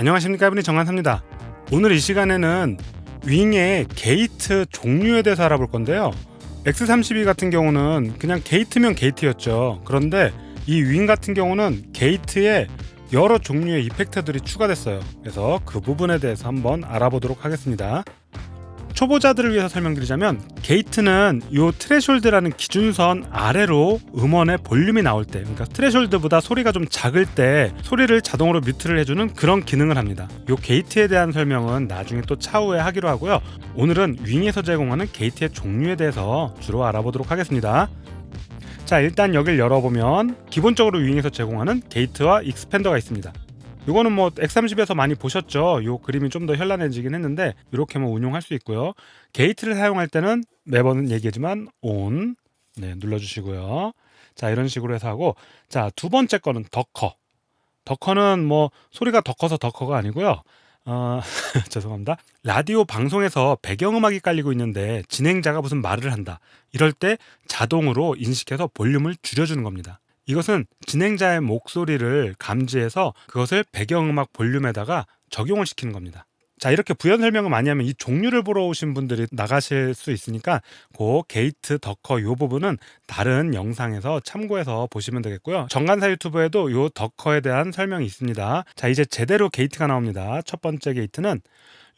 안녕하십니까 이분이 정한사입니다. 오늘 이 시간에는 윙의 게이트 종류에 대해서 알아볼 건데요. X32 같은 경우는 그냥 게이트면 게이트였죠. 그런데 이 윙 같은 경우는 게이트에 여러 종류의 이펙터들이 추가됐어요. 그래서 그 부분에 대해서 한번 알아보도록 하겠습니다. 초보자들을 위해서 설명드리자면 게이트는 요 트레숄드라는 기준선 아래로 음원의 볼륨이 나올 때 그러니까 트레숄드보다 소리가 좀 작을 때 소리를 자동으로 뮤트를 해주는 그런 기능을 합니다. 요 게이트에 대한 설명은 나중에 또 차후에 하기로 하고요. 오늘은 윙에서 제공하는 게이트의 종류에 대해서 주로 알아보도록 하겠습니다. 자 일단 여길 열어보면 기본적으로 윙에서 제공하는 게이트와 익스펜더가 있습니다 이거는 뭐 X30에서 많이 보셨죠. 요 그림이 좀 더 현란해지긴 했는데 이렇게만 운용할 수 있고요. 게이트를 사용할 때는 매번 얘기하지만 ON 네, 눌러주시고요. 자 이런 식으로 해서 하고 자 두 번째 거는 더커. 더커는 뭐 소리가 더 커서 더 커가 아니고요. 어, 죄송합니다. 라디오 방송에서 배경음악이 깔리고 있는데 진행자가 무슨 말을 한다. 이럴 때 자동으로 인식해서 볼륨을 줄여주는 겁니다. 이것은 진행자의 목소리를 감지해서 그것을 배경음악 볼륨에다가 적용을 시키는 겁니다. 자 이렇게 부연 설명을 많이 하면 이 종류를 보러 오신 분들이 나가실 수 있으니까 그 게이트 덕커 요 부분은 다른 영상에서 참고해서 보시면 되겠고요. 정관사 유튜브에도 요 덕커에 대한 설명이 있습니다. 자 이제 제대로 게이트가 나옵니다. 첫 번째 게이트는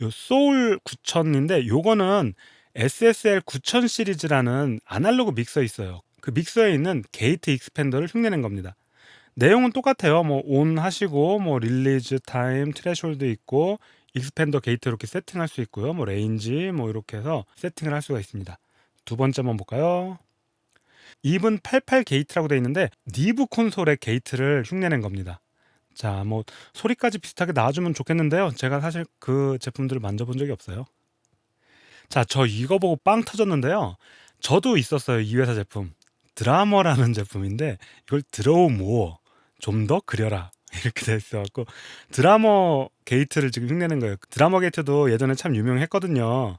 요 소울 9000인데 요거는 SSL 9000 시리즈라는 아날로그 믹서 있어요. 그 믹서에 있는 게이트 익스펜더를 흉내낸 겁니다. 내용은 똑같아요. 뭐 온 하시고 뭐 릴리즈 타임, 트레숄드 있고 익스펜더 게이트 이렇게 세팅할 수 있고요. 뭐 레인지 뭐 이렇게 해서 세팅을 할 수가 있습니다. 두 번째 한번 볼까요? 2분 88 게이트라고 되어 있는데 니브 콘솔의 게이트를 흉내낸 겁니다. 자, 뭐 소리까지 비슷하게 나와주면 좋겠는데요. 제가 사실 그 제품들을 만져본 적이 없어요. 자, 저 이거 보고 빵 터졌는데요. 저도 있었어요. 이 회사 제품. 드라머라는 제품인데 이걸 드로우 모어 좀 더 그려라 이렇게 돼 있어갖고 드라머 게이트를 지금 흉내낸 거예요. 드라머 게이트도 예전에 참 유명했거든요.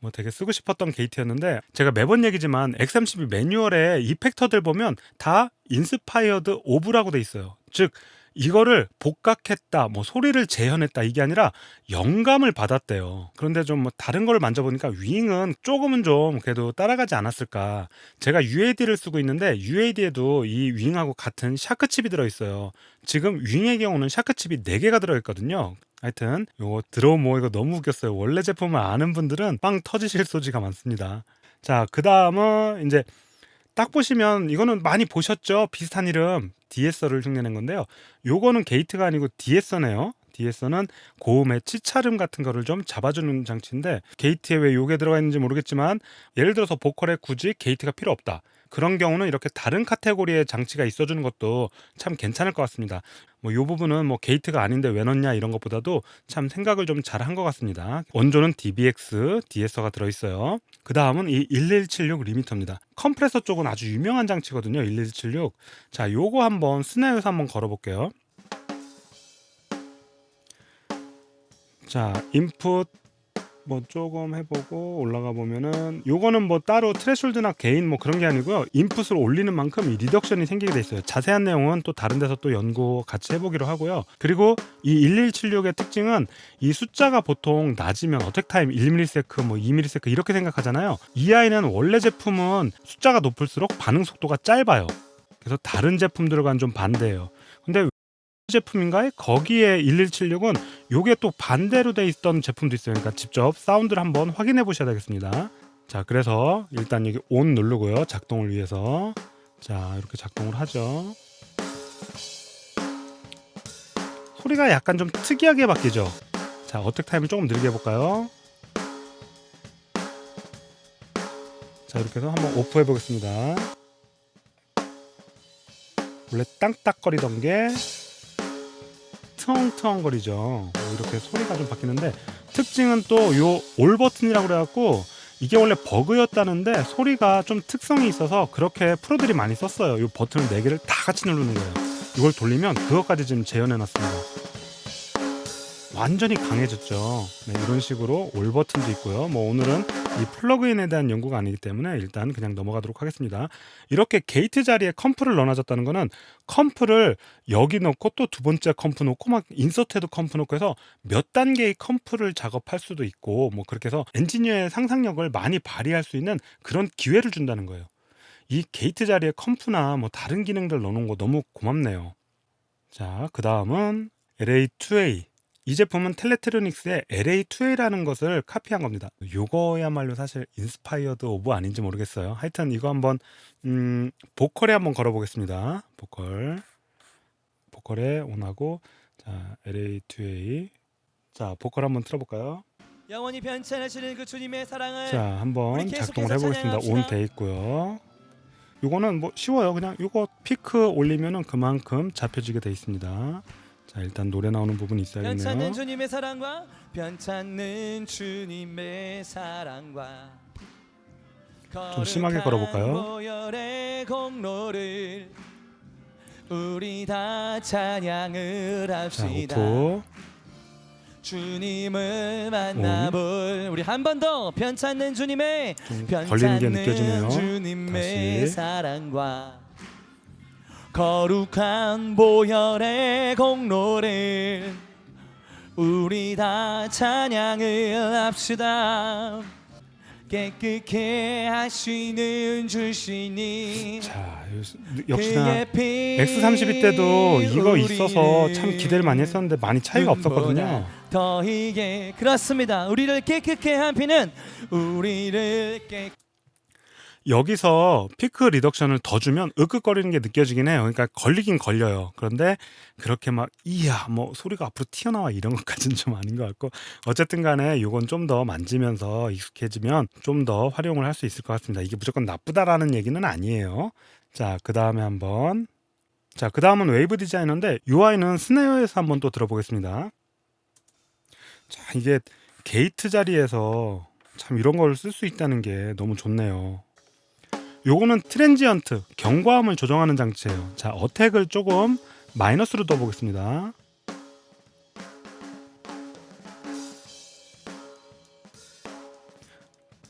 뭐 되게 쓰고 싶었던 게이트였는데 제가 매번 얘기지만 X32 매뉴얼에 이펙터들 보면 다 인스파이어드 오브라고 돼 있어요. 즉 이거를 복각했다, 뭐 소리를 재현했다 이게 아니라 영감을 받았대요. 그런데 좀 뭐 다른 걸 만져보니까 윙은 조금은 좀 그래도 따라가지 않았을까. 제가 UAD를 쓰고 있는데 UAD에도 이 윙하고 같은 샤크 칩이 들어있어요. 지금 윙의 경우는 샤크 칩이 4개가 들어있거든요. 하여튼 요거 들어오 뭐 이거 너무 웃겼어요. 원래 제품을 아는 분들은 빵 터지실 소지가 많습니다. 자, 그 다음은 이제 딱 보시면 이거는 많이 보셨죠? 비슷한 이름 DSR을 흉내낸 건데요. 요거는 게이트가 아니고 DSR네요. DSR는 고음의 치차름 같은 거를 좀 잡아주는 장치인데 게이트에 왜 요게 들어가 있는지 모르겠지만 예를 들어서 보컬에 굳이 게이트가 필요 없다. 그런 경우는 이렇게 다른 카테고리의 장치가 있어주는 것도 참 괜찮을 것 같습니다. 뭐 이 부분은 뭐 게이트가 아닌데 왜 넣냐 이런 것보다도 참 생각을 좀 잘 한 것 같습니다. 원조는 DBX, DSR가 들어있어요. 그 다음은 이 1176 리미터입니다. 컴프레서 쪽은 아주 유명한 장치거든요. 1176. 자, 요거 한번 스나에서 한번 걸어볼게요. 자, 인풋 뭐 조금 해보고 올라가 보면은 요거는 뭐 따로 트레숄드나 게인 뭐 그런 게 아니고요. 인풋을 올리는 만큼 이 리덕션이 생기게 돼 있어요. 자세한 내용은 또 다른 데서 또 연구 같이 해보기로 하고요. 그리고 이 1176의 특징은 이 숫자가 보통 낮으면 어택 타임 1ms 뭐 2ms 이렇게 생각하잖아요. 이 아이는 원래 제품은 숫자가 높을수록 반응 속도가 짧아요. 그래서 다른 제품들과는 좀 반대예요. 근데 제품인가요? 거기에 1176은 요게 또 반대로 돼 있던 제품도 있어요. 그러니까 직접 사운드를 한번 확인해 보셔야 되겠습니다. 자, 그래서 일단 여기 온 누르고요. 작동을 위해서. 자, 이렇게 작동을 하죠. 소리가 약간 좀 특이하게 바뀌죠. 자, 어택 타임을 조금 느리게 해 볼까요? 자, 이렇게 해서 한번 오프 해 보겠습니다. 원래 땅딱거리던 게 트엉트엉거리죠. 이렇게 소리가 좀 바뀌는데 특징은 또 요 올 버튼이라고 그래갖고 이게 원래 버그였다는데 소리가 좀 특성이 있어서 그렇게 프로들이 많이 썼어요. 요 버튼을 4개를 다 같이 누르는 거예요. 이걸 돌리면 그것까지 지금 재현해 놨습니다. 완전히 강해졌죠. 네, 이런 식으로 올 버튼도 있고요. 뭐 오늘은 이 플러그인에 대한 연구가 아니기 때문에 일단 그냥 넘어가도록 하겠습니다. 이렇게 게이트 자리에 컴프를 넣어놨다는 거는 컴프를 여기 넣고 또 두 번째 컴프 놓고 막 인서트에도 컴프 놓고 해서 몇 단계의 컴프를 작업할 수도 있고 뭐 그렇게 해서 엔지니어의 상상력을 많이 발휘할 수 있는 그런 기회를 준다는 거예요. 이 게이트 자리에 컴프나 뭐 다른 기능들 넣어놓은 거 너무 고맙네요. 자, 그 다음은 LA2A. 이 제품은 텔레트로닉스의 LA2A라는 것을 카피한 겁니다. 요거야말로 사실 인스파이어드 오브 아닌지 모르겠어요. 하여튼 이거 한번 음, 보컬에 한번 걸어보겠습니다. 보컬. 보컬에 온하고 자, LA2A. 자, 보컬 한번 틀어볼까요? 영원히 변천하시는 그 주님의 사랑을 자, 한번 작동을 해보겠습니다. 온. 돼 있고요. 요거는 뭐 쉬워요. 그냥 요거 피크 올리면은 그만큼 잡혀지게 돼 있습니다. 자, 일단 노래 나오는 부분이 있어야겠네요. 변찮는 주님의 사랑과 변찮는 주님의 사랑과 좀 심하게 걸어볼까요? 모열의 공로를 우리 다 찬양을 자, 합시다. 오토. 주님을 만나볼 우리 한 번 더 변찮는 주님의 좀 걸리는 게 느껴지네요. 주님의 다시. 사랑과 거룩한 보혈의 공로를 우리 다 찬양을 합시다 깨끗게 하시는 주시니 자, 요- 역시나 그의 피 X32 때도 이거 있어서 참 기대를 많이 했었는데 많이 차이가 없었거든요. 더 이게 그렇습니다. 우리를 깨끗게 한 피는 우리를 깨 여기서 피크 리덕션을 더 주면 으끗거리는 게 느껴지긴 해요. 그러니까 걸리긴 걸려요. 그런데 그렇게 막 이야 뭐 소리가 앞으로 튀어나와 이런 것까지는 좀 아닌 것 같고 어쨌든 간에 이건 좀 더 만지면서 익숙해지면 좀 더 활용을 할 수 있을 것 같습니다. 이게 무조건 나쁘다라는 얘기는 아니에요. 자, 그 다음에 한번 자, 그 다음은 웨이브 디자이너인데 UI는 스네어에서 한번 또 들어보겠습니다. 자, 이게 게이트 자리에서 참 이런 걸 쓸 수 있다는 게 너무 좋네요. 요거는 트랜지언트 경과음을 조정하는 장치예요. 자, 어택을 조금 마이너스로 넣어 보겠습니다.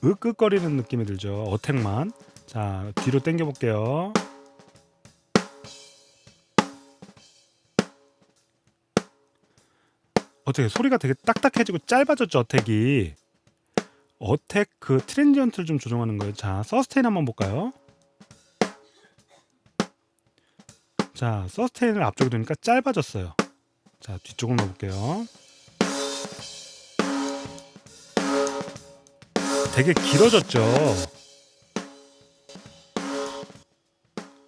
으끄거리는 느낌이 들죠. 어택만. 자, 뒤로 당겨 볼게요. 어떻게 소리가 되게 딱딱해지고 짧아졌죠, 어택이. 어택 그 트랜지언트를 좀 조정하는 거예요. 자, 서스테인 한번 볼까요? 자, 서스테인을 앞쪽에 두니까 짧아졌어요. 자, 뒤쪽으로 넣어볼게요. 되게 길어졌죠.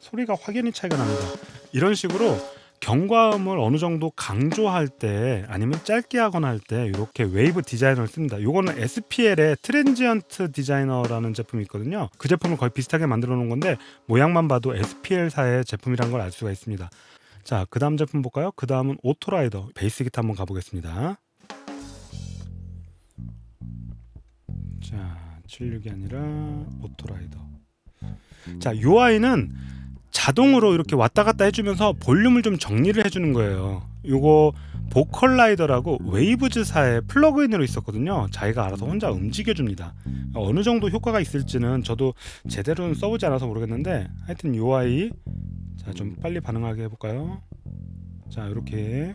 소리가 확연히 차이가 납니다. 이런 식으로 경과음을 어느 정도 강조할 때 아니면 짧게 하거나 할 때 이렇게 웨이브 디자이너를 씁니다. 요거는 SPL의 트랜지언트 디자이너라는 제품이 있거든요. 그 제품을 거의 비슷하게 만들어 놓은 건데 모양만 봐도 SPL사의 제품이란 걸 알 수가 있습니다. 자, 그 다음 제품 볼까요? 그 다음은 오토라이더 베이스 기타 한번 가보겠습니다. 자, 76이 아니라 오토라이더. 자, UI는 자동으로 이렇게 왔다 갔다 해주면서 볼륨을 좀 정리를 해주는 거예요. 요거 보컬라이더라고 웨이브즈사의 플러그인으로 있었거든요. 자기가 알아서 혼자 움직여줍니다. 어느 정도 효과가 있을지는 저도 제대로는 써보지 않아서 모르겠는데 하여튼 UI 자좀 빨리 반응하게 해볼까요? 자 이렇게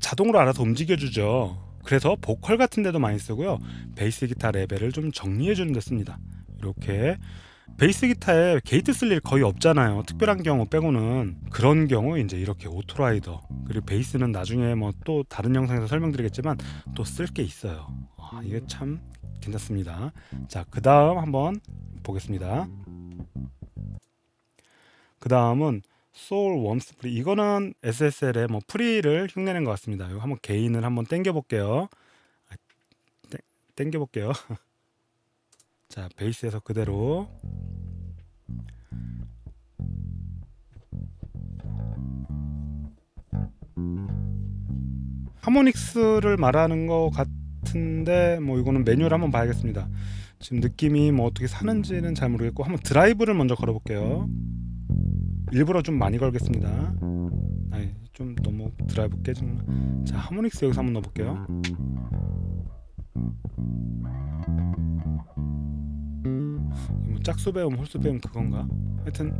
자동으로 알아서 움직여주죠. 그래서 보컬 같은 데도 많이 쓰고요. 베이스 기타 레벨을 좀 정리해 주는 데 씁니다. 이렇게 베이스 기타에 게이트 쓸 일 거의 없잖아요. 특별한 경우 빼고는 그런 경우 이제 이렇게 오토라이더 그리고 베이스는 나중에 뭐 또 다른 영상에서 설명드리겠지만 또 쓸 게 있어요. 아, 이게 참 괜찮습니다. 자, 그 다음 한번 보겠습니다. 그 다음은 소울 웜스 프리 이거는 SSL의 뭐 프리를 흉내낸 것 같습니다. 이거 한번 개인을 한번 땡겨 볼게요. 아, 땡- 땡겨 볼게요. 자 베이스에서 그대로 하모닉스를 말하는 것 같은데 뭐 이거는 매뉴얼 한번 봐야겠습니다. 지금 느낌이 뭐 어떻게 사는지는 잘 모르겠고 한번 드라이브를 먼저 걸어볼게요. 일부러 좀 많이 걸겠습니다. 아이, 좀 너무 드라이브 깨지나. 자 하모닉스 여기서 한번 넣어볼게요. 뭐 짝수 배움, 홀수 배움 그건가? 하여튼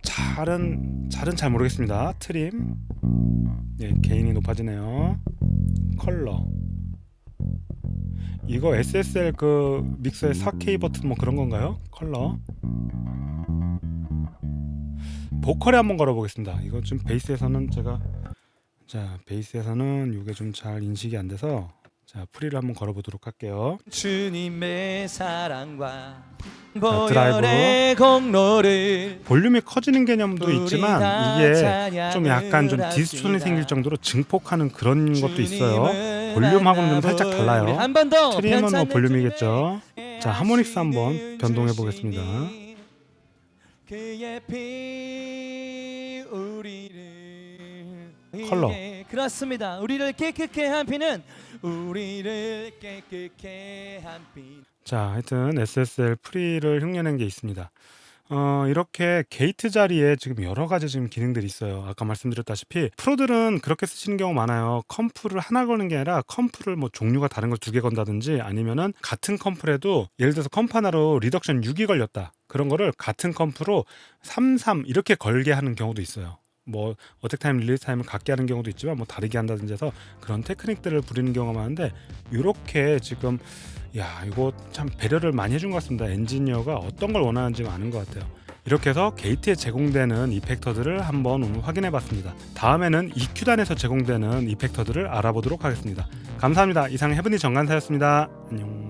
잘은 잘은 잘 모르겠습니다. 트림, 예 개인이 높아지네요. 컬러. 이거 SSL 그 믹서의 4K 버튼 뭐 그런 건가요? 컬러. 보컬에 한번 걸어보겠습니다. 이거 좀 베이스에서는 제가 자 베이스에서는 이게 좀 잘 인식이 안 돼서 자 프리를 한번 걸어보도록 할게요. 주님의 사랑과 드라이브. 보혈의 공로를 볼륨이 커지는 개념도 있지만 다 이게 좀 약간 좀 합시다. 생길 정도로 증폭하는 그런 것도 있어요. 볼륨하고는 좀 살짝 달라요. 트림은 뭐 볼륨이겠죠. 자, 하모닉스 한번 변동해 보겠습니다. 그의 피 우리를 컬러. 예, 그렇습니다. 우리를 깨끗게 한 피는 우리를 깨끗게 한 피. 자, 하여튼 SSL 프리를 흉내낸 게 있습니다. 어, 이렇게 게이트 자리에 지금 여러 가지 지금 기능들이 있어요. 아까 말씀드렸다시피 프로들은 그렇게 쓰시는 경우 많아요. 컴프를 하나 거는 게 아니라 컴프를 뭐 종류가 다른 걸두개 건다든지 아니면은 같은 컴프라도 예를 들어서 컴프 하나로 리덕션 6 이 걸렸다. 그런 거를 같은 컴프로 3, 3 이렇게 걸게 하는 경우도 있어요. 뭐 어택 타임 릴리즈 타임을 같게 하는 경우도 있지만 뭐 다르게 한다든지 해서 그런 테크닉들을 부리는 경우가 많은데 이렇게 지금 야 이거 참 배려를 많이 해준 것 같습니다. 엔지니어가 어떤 걸 원하는지 아는 것 같아요. 이렇게 해서 게이트에 제공되는 이펙터들을 한번 오늘 확인해 봤습니다. 다음에는 EQ단에서 제공되는 이펙터들을 알아보도록 하겠습니다. 감사합니다. 이상 해븐이 정관사였습니다. 안녕